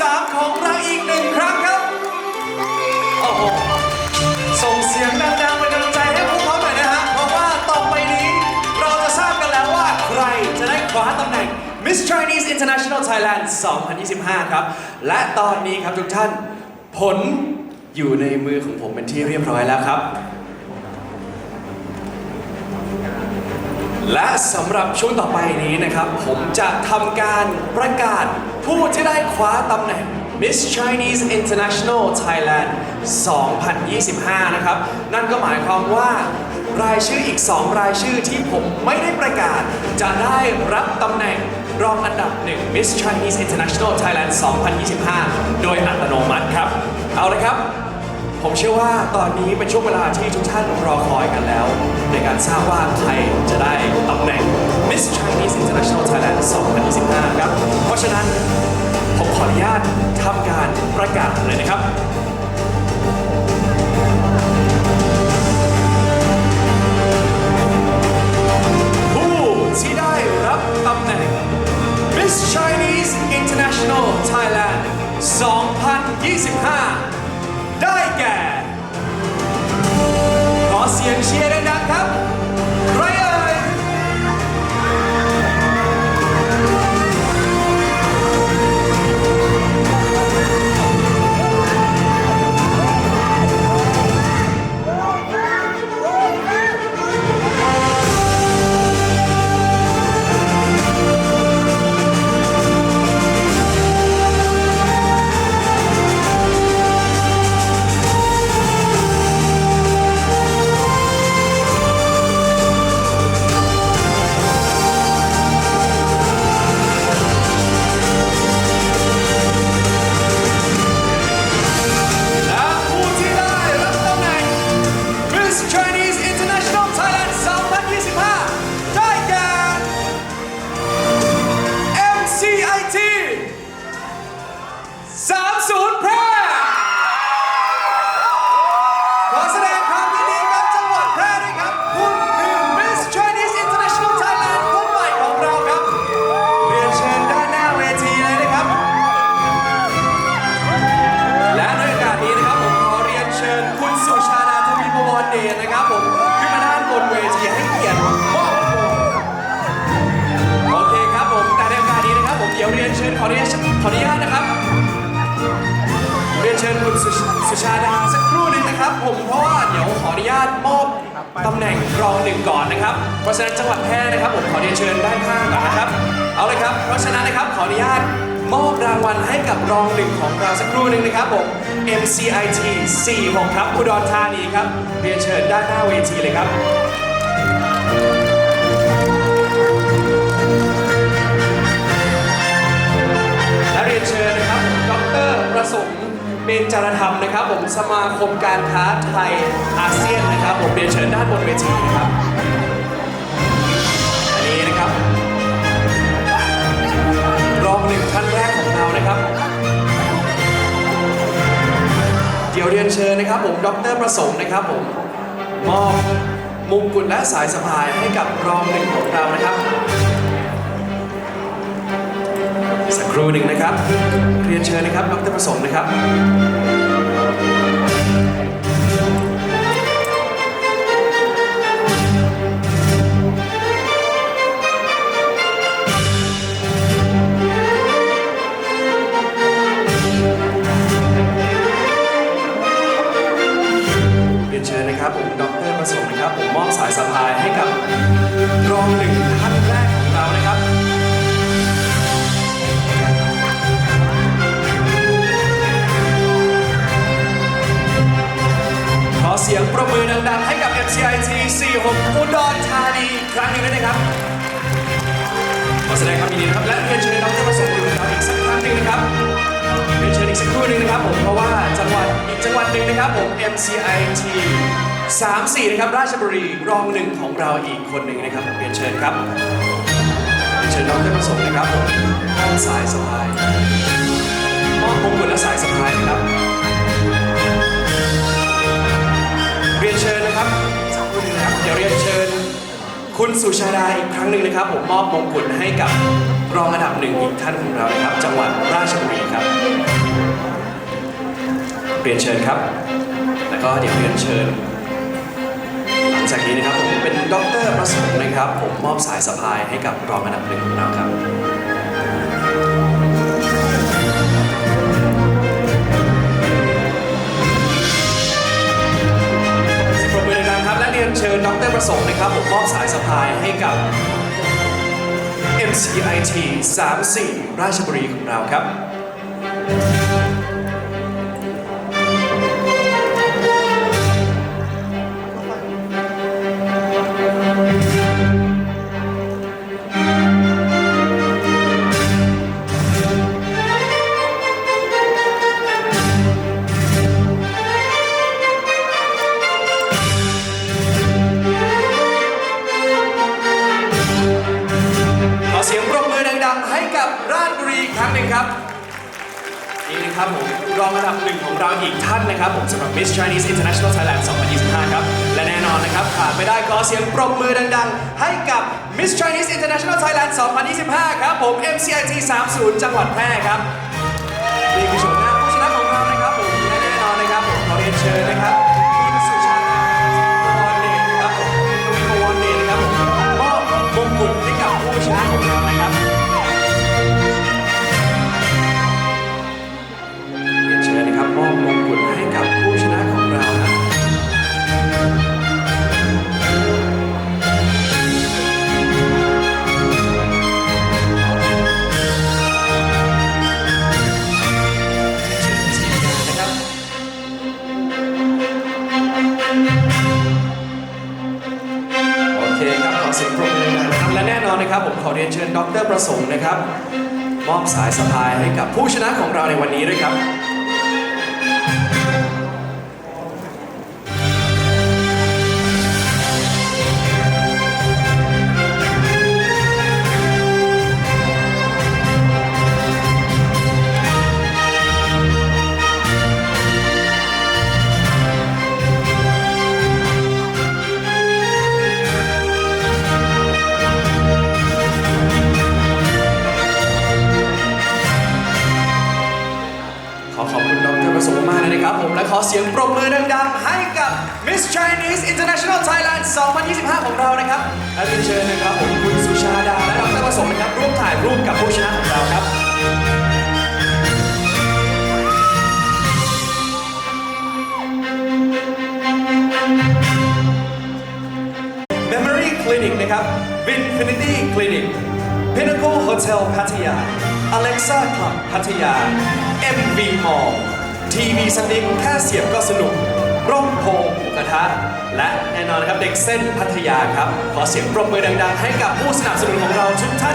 3 ของเราอีกหนึ่งครั้งครับโอ้โหส่งเสียงดังๆเป็นกำลังใจให้พวกเขาหน่อยนะฮะ เพราะว่าต่อไปนี้ เราจะทราบกันแล้วว่าใครจะได้คว้าตำแหน่ง Miss Chinese International Thailand 2025 ครับ และตอนนี้ครับทุกท่าน ผลอยู่ในมือของผมเป็นที่เรียบร้อยแล้วครับและสำหรับช่วงต่อไปนี้นะครับ ผมจะทำการประกาศ ผู้ที่ได้คว้าตำแหน่ง Miss Chinese International Thailand 2025 นะครับ นั่นก็หมายความว่ารายชื่ออีก 2 รายชื่อที่ผมไม่ได้ประกาศ จะได้รับตำแหน่งรองอันดับหนึ่ง Miss Chinese International Thailand 2025 โดยอัตโนมัติครับ เอาละครับ ผมเชื่อว่าตอนนี้เป็นช่วงเวลาที่ทุกท่านรอคอยกันแล้ว ในการทราบว่าใครจะได้ตำแหน่ง Miss Chinese International Thailand 2025 2025 ได้แก่ ขอเสียงเชียร์ดังๆ ตมอบตำแหน่งรองหนึ่งก่อนนะครับ เพราะฉะนั้นจังหวัดแพร่นะครับผมขอเรียนเชิญด้านข้างก่อนนะครับ เอาเลยครับ เพราะฉะนั้นนะครับขออนุญาตมอบรางวัลให้กับรองหนึ่งของเราสักครู่หนึ่งนะครับผม MCIT 46ครับอุดรธานีครับ เรียนเชิญด้านหน้าเวทีเลยครับ สมาคมการค้าไทยอาเซียนนะครับ ผมเรียนเชิญด้านบนเวทีนะครับ อันนี้นะครับ รองหนึ่งท่านแรกของเรานะครับ เดี๋ยวเรียนเชิญนะครับผมดรประสงค์นะครับผมมอบมงกุฎและสายสะพายให้กับรองหนึ่งของเรานะครับ สักครู่หนึ่งนะครับ เรียนเชิญนะครับดรประสงค์นะครับ ดรประสงค์นะครับผมมอบสายสะพายให้กับรองหนึ่งท่านแรกของเรานะครับขอเสียงประมือดังๆให้กับ MCIT 46อุดรธานีครั้งหนึ่งด้วยนะครับขอแสดงความยินดีนะครับและเรียนเชิญดรประสงค์อยู่กับอีกสักครั้งหนึ่งนะครับเรียนเชิญอีกสักครู่หนึ่งนะครับผมเพราะว่าจังหวัดอีกจังหวัดหนึ่งนะครับผม MCIT 34 นะครับ ราชบุรีรองหนึ่งของเราอีกคนหนึ่งนะครับผมเรียนเชิญครับเรียนเชิญดรประสงค์นะครับผมท่านสายสะพายมอบมงกุฎและสายสะพายนะครับ เรียนเชิญนะครับสักครู่หนึงนะครับ เดี๋ยวเรียนเชิญ คุณสุชาดาอีกครั้งหนึ่งนะครับ ผมมอบมงกุฎให้กับรองอันดับหนึ่งอีกท่านของเรานะครับ จังหวัดราชบุรีครับ เรียนเชิญครับ แล้วก็เดี๋ยวเรียนเชิญ หลังจากนี้นะครับผมเป็นดรประสงค์นะครับ ผมมอบสายสะพายให้กับรองอันดับหนึ่งของเราครับปรบมือดังๆครับและเรียนเชิญดรประสงค์นะครับ ผมมอบสายสะพายให้กับ MCIT 34 ราชบุรีของเราครับ นี่นะครับผมรองอันดับหนึ่งของเราอีกท่านนะครับผมสำหรับ Miss Chinese International Thailand 2025 ครับ และแน่นอนนะครับขาดไม่ได้ขอเสียงปรบมือดังๆ ให้กับ Miss Chinese International Thailand 2025 ครับผม MCIT 30 จังหวัดแพร่ครับนี่คือชมหน้าผู้ชนะของเรานะครับผมและแน่นอนนะครับผมขอเรียนเชิญนะครับ ชิญดรประสงค์นะครับ มอบสายสะพายให้กับผู้ชนะของเราในวันนี้ด้วยครับ สียงดังให้กับ Miss Chinese International Thailand 2025 ของเรานะครับและเรียนเชิญนะครับผมคุณสุชาดา และดรประสงค์นะครับร่วมถ่ายรูปกับผู้ชนะของเราครับ Memory Clinic นะครับ Vinfinity Clinic Pinnacle Hotel พัทยา Alexa Club พัทยา MV Mall ทีวีสติ๊กแค่เสียบก็สนุก ร่มโพหมูกระทะ และแน่นอนนะครับเด็กเส้นพัทยาครับ ขอเสียงปรบมือดังๆ ให้กับผู้สนับสนุนของเราทุกท่าน